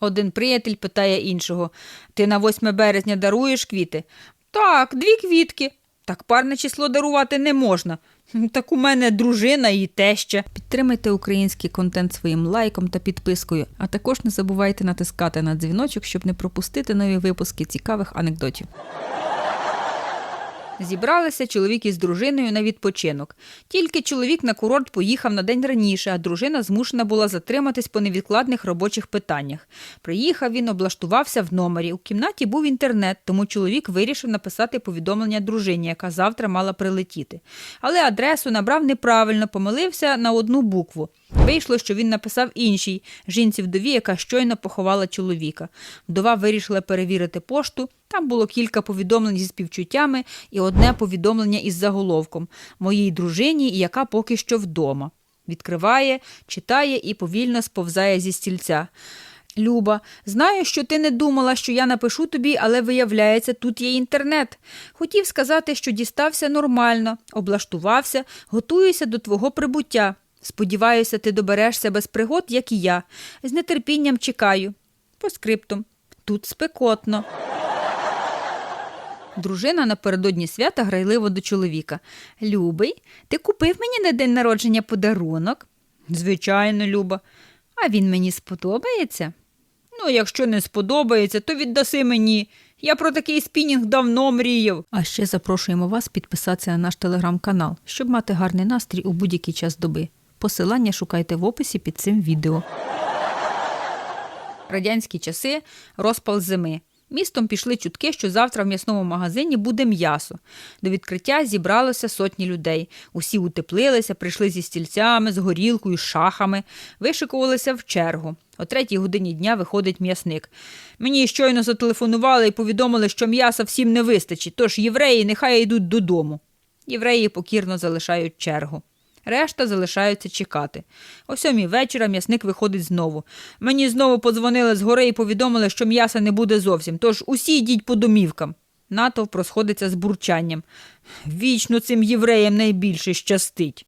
Один приятель питає іншого: Ти на 8 березня даруєш квіти? Так, дві квітки. Так парне число дарувати не можна. Так у мене дружина і теща. Підтримайте український контент своїм лайком та підпискою, а також не забувайте натискати на дзвіночок, щоб не пропустити нові випуски цікавих анекдотів. Зібралися чоловік із дружиною на відпочинок. Тільки чоловік на курорт поїхав на день раніше, а дружина змушена була затриматись по невідкладних робочих питаннях. Приїхав він, облаштувався в номері. У кімнаті був інтернет, тому чоловік вирішив написати повідомлення дружині, яка завтра мала прилетіти. Але адресу набрав неправильно, помилився на одну букву. Вийшло, що він написав іншій жінці вдові, яка щойно поховала чоловіка. Вдова вирішила перевірити пошту. Там було кілька повідомлень зі співчуттями і одне повідомлення із заголовком моїй дружині, яка поки що вдома. Відкриває, читає і повільно сповзає зі стільця. Люба, знаю, що ти не думала, що я напишу тобі, але виявляється, тут є інтернет. Хотів сказати, що дістався нормально, облаштувався, готуюся до твого прибуття. Сподіваюся, ти доберешся без пригод, як і я. З нетерпінням чекаю. По скриптум. Тут спекотно. Дружина напередодні свята грайливо до чоловіка. Любий, ти купив мені на день народження подарунок? Звичайно, Люба. А він мені сподобається? Ну, якщо не сподобається, то віддаси мені. Я про такий спінінг давно мріяв. А ще запрошуємо вас підписатися на наш телеграм-канал, щоб мати гарний настрій у будь-який час доби. Посилання шукайте в описі під цим відео. Радянські часи розпал зими. Містом пішли чутки, що завтра в м'ясному магазині буде м'ясо. До відкриття зібралося сотні людей. Усі утеплилися, прийшли зі стільцями, з горілкою, з шахами, вишикувалися в чергу. О третій годині дня виходить м'ясник. Мені щойно зателефонували і повідомили, що м'яса всім не вистачить, тож євреї нехай йдуть додому. Євреї покірно залишають чергу. Решта залишаються чекати. О сьомій вечора м'ясник виходить знову. Мені знову подзвонили з гори і повідомили, що м'яса не буде зовсім, тож усі йдіть по домівкам. Натовп розходиться з бурчанням. Вічно цим євреям найбільше щастить.